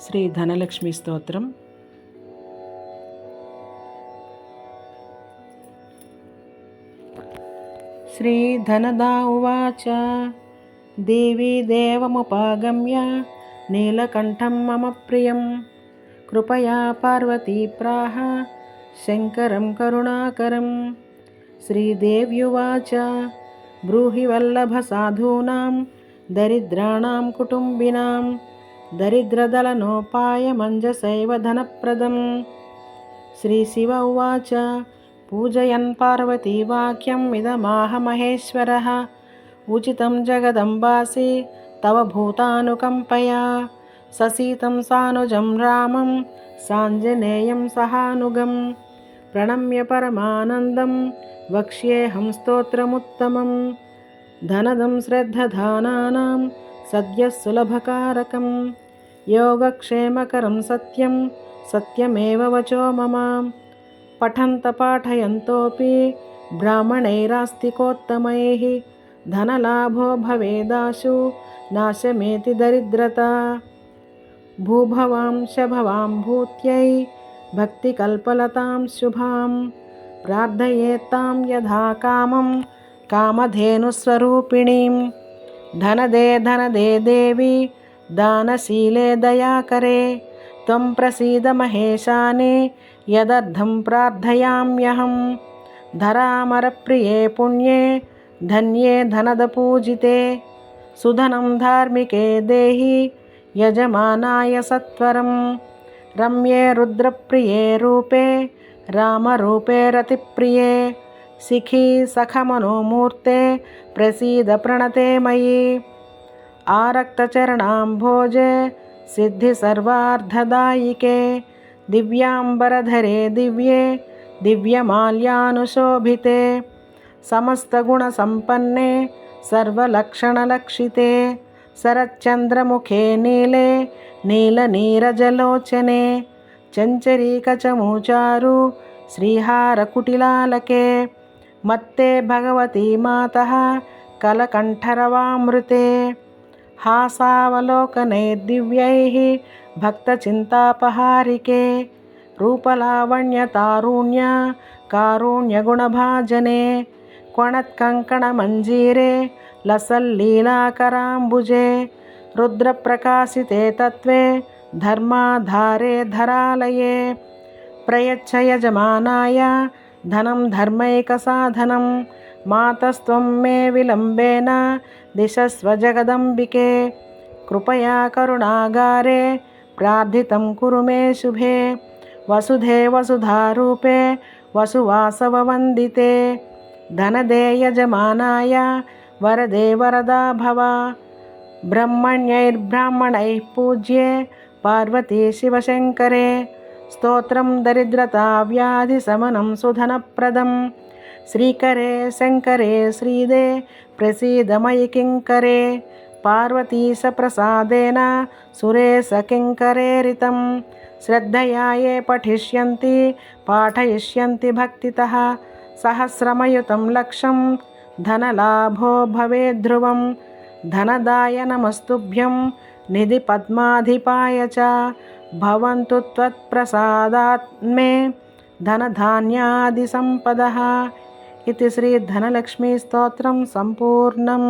శ్రీ ధనలక్ష్మి స్తోత్రం. శ్రీధనదా ఉవాచ దేవీ దేవముపాగమ్య నీలకంఠం మమ ప్రియం. కృపయా పార్వతీ ప్రాహ శంకరం కరుణాకరం. శ్రీదేవ్యువాచ బ్రూహి వల్లభ సాధూనాం దరిద్రాణం కుటుంబినాం. దరిద్రదలనోపాయమంజసైవ ధనప్రదం శ్రీశివ ఉవాచ పూజయన్ పార్వతీ వాక్యం ఇదమాహ మహేశ్వరः ఉచితం జగదంబాసి తవ భూతానుకంపయా. ససీతం సానుజం రామం సాంజనేయం సహానుగం. ప్రణమ్య పరమానందం వక్ష్యేహం सद्यः सुलभकारकं योगक्षेमकरं सत्यं, सत्यमेव वचो मम। पठन्त पाठयन्तोऽपि ब्राह्मणैरास्तिकोत्तमैः, धनलाभो भवेदाशु नाशमेति दरिद्रता। भूभवां शभवां भूत्यै, भक्तिकल्पलतां शुभां। प्रार्थयेत्तां यथा कामं, कामधेनुस्वरूपिणीम्। धन दे धन दे देवी, दानशीले दया करे। त्वं प्रसीद महेशाने, यदर्थं प्रार्थयाम्यहं। धरामरप्रिये पुण्ये, धन्ये धनदपूजिते। सुधनं धार्मिके देहि, यजमानाय सत्वरं। रम्ये रुद्रप्रिये रूपे, रामरूपे रतिप्रिये। సిఖి సఖమనోమూర్తే ప్రసీద ప్రణతే మయి ఆరక్తచరణాంభోజే సిద్ధి సర్వార్ధదాయికే దివ్యాంబరధరే దివ్యే దివ్యమాల్యానుశోభితే సమస్తగుణసంపన్నే సర్వలక్షణలక్షితే శరచ్చంద్రముఖే నీలే నీలనీరజలోచనే చంచరీకచమూచారు శ్రీహారకుటిలాలకే మత్తే భగవతి మాతः కలకంఠరవామృతే హాసావలోకనే దివ్యైः భక్తచింతాపహారికే రూపలావణ్యతారుణ్య కారుణ్యగుణభాజనే क्वणत्कङ्कणमञ्जीरे लसल्लीलाकराम्बुजे रुद्रप्रकाशिते तत्त्वे धर्माधारे धरालये प्रयच्छ यजमानाय धनं धर्मैकसाधनं मातस्त्वं मे विलम्बेन दिशस्व जगदम्बिके कृपया करुणागारे प्रार्थितं कुरु मे शुभे। वसुधे वसुधारूपे वसुवासववन्दिते। धनदे यजमानाय वरदे वरदा भव। ब्रह्मण्यैर्ब्राह्मणैः पूज्ये पार्वती शिवशङ्करे। స్తోత్రం దరిద్రతావ్యాధిశమనం సుధనప్రదం. శ్రీకరే శంకరే శ్రీదే ప్రసీదమయి కింకరే పార్వతీశ ప్రసాదేన సురేశ కింకరేరితం శ్రద్ధయా ఏ పఠిష్యంతి పాఠయిష్యంతి భక్తితः. సహస్రమయుతం లక్ష్యం ధనలాభో భవేద్ధ్రువం ధనదాయ నమస్తుభ్యం నిధి పద్మాధిపాయ చ. భవంతు త్వత్ప్రసాదాత్ మే ధనధాన్యాది సంపద ఇది శ్రీ ధనలక్ష్మీ స్తోత్రం సంపూర్ణం